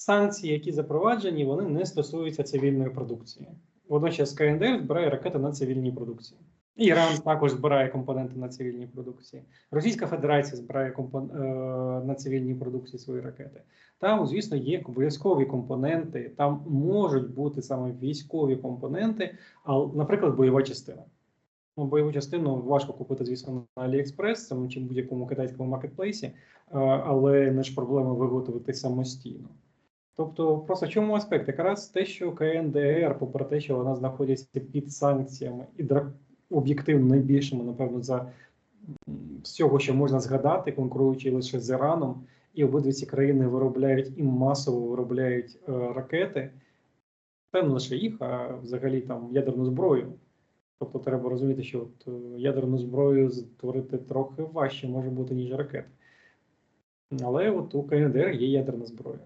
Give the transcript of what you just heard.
санкції, які запроваджені, вони не стосуються цивільної продукції. Водночас КНДР збирає ракети на цивільній продукції. Іран також збирає компоненти на цивільній продукції. Російська Федерація збирає компон... е, на цивільній продукції свої ракети. Там, звісно, є військові компоненти, там можуть бути саме військові компоненти, а, наприклад, бойова частина. Ну, бойову частину важко купити, звісно, на AliExpress там, чи будь-якому китайському маркетплейсі, е, але не ж проблема виготовити самостійно. Тобто, просто в чому аспект? Якраз те, що КНДР, попри те, що вона знаходиться під санкціями і об'єктивно найбільшими, напевно, за всього, що можна згадати, конкуруючи лише з Іраном, і обидві ці країни виробляють і масово виробляють е, ракети, певно, лише їх, а взагалі там ядерну зброю. Тобто треба розуміти, що от, е, ядерну зброю створити трохи важче може бути, ніж ракети. Але от у КНДР є ядерна зброя.